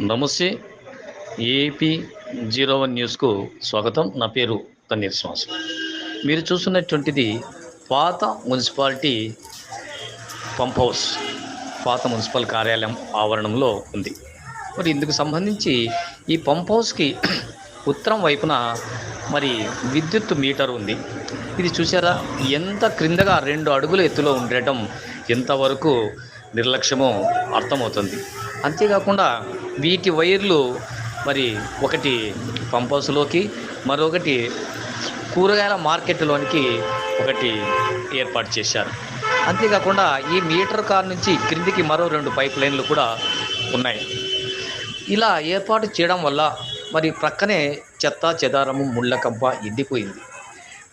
నమస్తే. AP zero one న్యూస్కు స్వాగతం. నా పేరు తన్నీర్ శ్వాస మీరు చూస్తున్నటువంటిది పాత మున్సిపాలిటీ పంప్ హౌస్ పాత మున్సిపల్ కార్యాలయం ఆవరణంలో ఉంది. మరి ఇందుకు సంబంధించి ఈ పంప్ హౌస్కి ఉత్తరం వైపున మరి విద్యుత్ మీటర్ ఉంది. ఇది చూసారా? ఎంత క్రిందగా రెండు అడుగుల ఎత్తులో ఉండటం ఎంతవరకు నిర్లక్ష్యమో అర్థమవుతుంది. అంతేకాకుండా వీటి వైర్లు మరి ఒకటి పంప్ హౌస్లోకి మరొకటి కూరగాయల మార్కెట్లోనికి ఒకటి ఏర్పాటు చేశారు. అంతేకాకుండా ఈ మీటర్ కార్ నుంచి క్రిందికి మరో రెండు పైప్ లైన్లు కూడా ఉన్నాయి. ఇలా ఏర్పాటు చేయడం వల్ల మరి ప్రక్కనే చెత్త చెదారము ముళ్ళ కంప ఎండిపోయింది.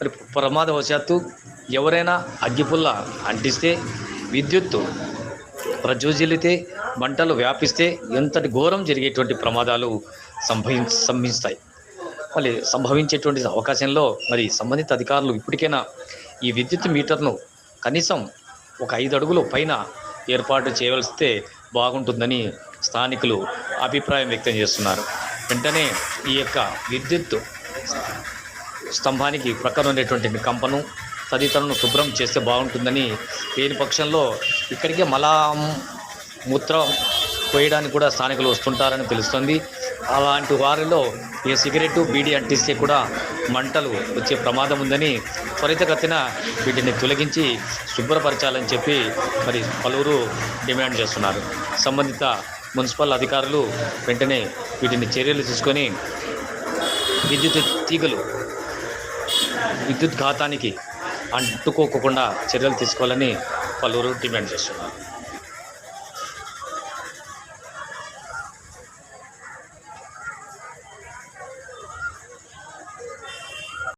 మరి ప్రమాదవశాత్తు ఎవరైనా అగ్గిపుల్ల అంటిస్తే విద్యుత్తు ప్రజ్వజిల్లితే మంటలు వ్యాపిస్తే ఎంతటి ఘోరం జరిగేటువంటి ప్రమాదాలు సంభవి సంభవిస్తాయి. మళ్ళీ సంభవించేటువంటి అవకాశంలో మరి సంబంధిత అధికారులు ఇప్పటికైనా ఈ విద్యుత్ మీటర్ను కనీసం ఒక ఐదు అడుగులు పైన ఏర్పాటు చేయవలస్తే బాగుంటుందని స్థానికులు అభిప్రాయం వ్యక్తం చేస్తున్నారు. వెంటనే ఈ యొక్క విద్యుత్ స్తంభానికి ప్రక్కన ఉండేటువంటి కంపను తదితరులను శుభ్రం చేస్తే బాగుంటుందని లేని పక్షంలో ఇక్కడికే మలా మూత్రం పోయడానికి కూడా స్థానికులు వస్తుంటారని తెలుస్తుంది. అలాంటి వారిలో ఈ సిగరెట్ బీడీ అంటిస్తే కూడా మంటలు వచ్చే ప్రమాదం ఉందని త్వరితగతిన వీటిని తొలగించి శుభ్రపరచాలని చెప్పి మరి పలువురు డిమాండ్ చేస్తున్నారు. సంబంధిత మున్సిపల్ అధికారులు వెంటనే వీటిని చర్యలు తీసుకొని విద్యుత్ తీగలు విద్యుత్ ఘాతానికి అంటుకోకుండా చర్యలు తీసుకోవాలని పలువురు డిమాండ్ చేస్తున్నారు.